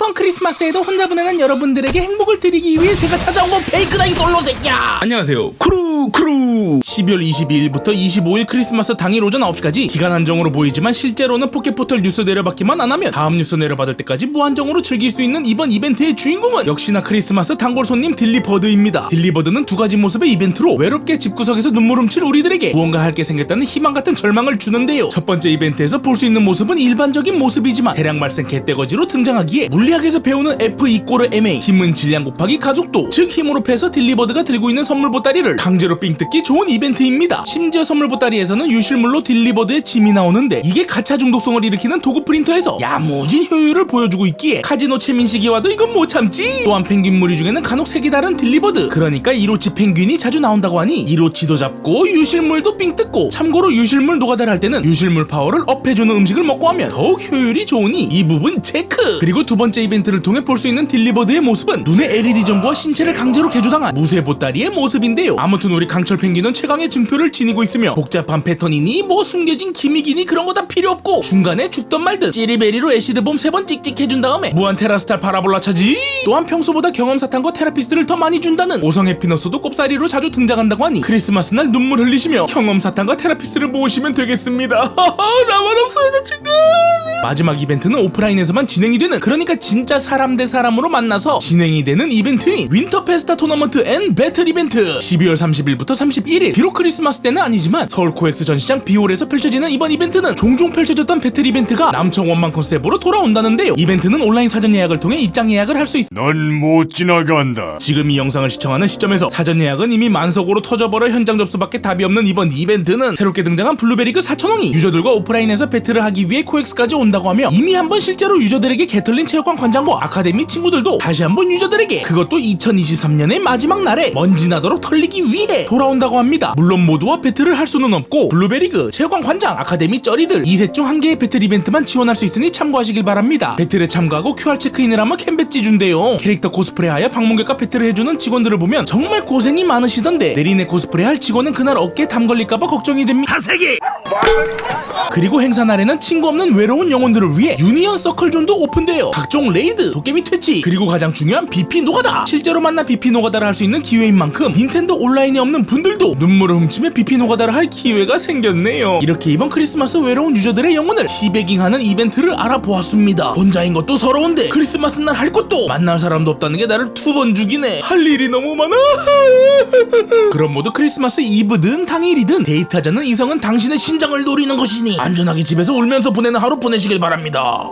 이번 크리스마스에도 혼자 보내는 여러분들에게 행복을 드리기 위해 제가 찾아온 건 페이크 다이 솔로 새끼야 안녕하세요. 크루 크루. 12월 22일부터 25일 크리스마스 당일 오전 9시까지 기간 한정으로 보이지만 실제로는 포켓포털 뉴스 내려받기만 안 하면 다음 뉴스 내려받을 때까지 무한정으로 즐길 수 있는 이번 이벤트의 주인공은 역시나 크리스마스 단골 손님 딜리버드입니다. 딜리버드는 두 가지 모습의 이벤트로 외롭게 집구석에서 눈물 훔칠 우리들에게 무언가 할 게 생겼다는 희망 같은 절망을 주는데요. 첫 번째 이벤트에서 볼 수 있는 모습은 일반적인 모습이지만 대량 발생 개떼거지로 등장하기에 물리학에서 배우는 F 이꼬르 MA 힘은 질량 곱하기 가속도 즉 힘으로 패서 딜리버드가 들고 있는 선물 보따리를 강제로 삥 뜯기 좋은 이벤트입니다. 심지어 선물 보따리에서는 유실물로 딜리버드의 짐이 나오는데 이게 가차 중독성을 일으키는 도구 프린터에서 야무진 효율을 보여주고 있기에 카지노 최민식이 와도 이건 못 참지. 또한 펭귄 무리 중에는 간혹 색이 다른 딜리버드. 그러니까 이로치 펭귄이 자주 나온다고 하니 이로치도 잡고 유실물도 삥 뜯고 참고로 유실물 노가다를 할 때는 유실물 파워를 업해주는 음식을 먹고 하면 더욱 효율이 좋으니 이 부분 체크. 그리고 두 번째 이벤트를 통해 볼 수 있는 딜리버드의 모습은 눈의 LED 전구와 신체를 강제로 개조당한 무쇠 보따리의 모습인데요. 아무튼 우리 강철 펭귄은 최강의 증표를 지니고 있으며 복잡한 패턴이니 뭐 숨겨진 기믹이니 그런 거 다 필요 없고 중간에 죽던 말든 찌리베리로 애시드봄 세 번 찍찍 해준 다음에 무한 테라스탈 파라볼라 차지. 또한 평소보다 경험 사탕과 테라피스를 더 많이 준다는 오성 해피너스도 꼽사리로 자주 등장한다고 하니 크리스마스 날 눈물 흘리시며 경험 사탕과 테라피스를 모으시면 되겠습니다. 나만 없어요 저 친구. 마지막 이벤트는 오프라인에서만 진행이 되는 그러니까 진짜 사람 대 사람으로 만나서 진행이 되는 이벤트인 윈터 페스타 토너먼트 앤 배틀 이벤트. 12월 30일 부터 31일 비록 크리스마스 때는 아니지만 서울 코엑스 전시장 비올에서 펼쳐지는 이번 이벤트는 종종 펼쳐졌던 배틀 이벤트가 남청 원만 컨셉으로 돌아온다는데요 이벤트는 온라인 사전 예약을 통해 입장 예약을 할 수 있... 넌못 지나간다. 지금 이 영상을 시청하는 시점에서 사전 예약은 이미 만석으로 터져버려 현장 접수밖에 답이 없는 이번 이벤트는 새롭게 등장한 블루베리그 4천원이 유저들과 오프라인에서 배틀을 하기 위해 코엑스까지 온다고 하며 이미 한번 실제로 유저들에게 게틀린 체육관 관장과 아카데미 친구들도 다시 한번 유저들에게 그것도 2023년의 마지막 날에 먼지 나도록 털리기 위해 돌아온다고 합니다. 물론 모두와 배틀을 할 수는 없고 블루베리그, 체육관 관장, 아카데미 쩌리들 이셋중 한 개의 배틀 이벤트만 지원할 수 있으니 참고하시길 바랍니다. 배틀에 참가하고 QR 체크인을 하면 캠배지 준대요. 캐릭터 코스프레하여 방문객과 배틀을 해주는 직원들을 보면 정말 고생이 많으시던데 내리네 코스프레할 직원은 그날 어깨 담 걸릴까봐 걱정이 됩니다. 하세기. 그리고 행사 날에는 친구 없는 외로운 영혼들을 위해 유니언 서클존도 오픈돼요. 각종 레이드, 도깨비 퇴치, 그리고 가장 중요한 BP 노가다. 실제로 만나 BP 노가다를 할 수 있는 기회인 만큼 닌텐도 온라인에 없는 분들도 눈물을 훔치며 BP 노가다를 할 기회가 생겼네요. 이렇게 이번 크리스마스 외로운 유저들의 영혼을 티베깅하는 이벤트를 알아보았습니다. 혼자인 것도 서러운데 크리스마스 날 할 것도 만날 사람도 없다는 게 나를 두 번 죽이네. 할 일이 너무 많아. 그럼 모두 크리스마스 이브든 당일이든 데이트하자는 이성은 당신의 신장을 노리는 것이니 안전하게 집에서 울면서 보내는 하루 보내시길 바랍니다.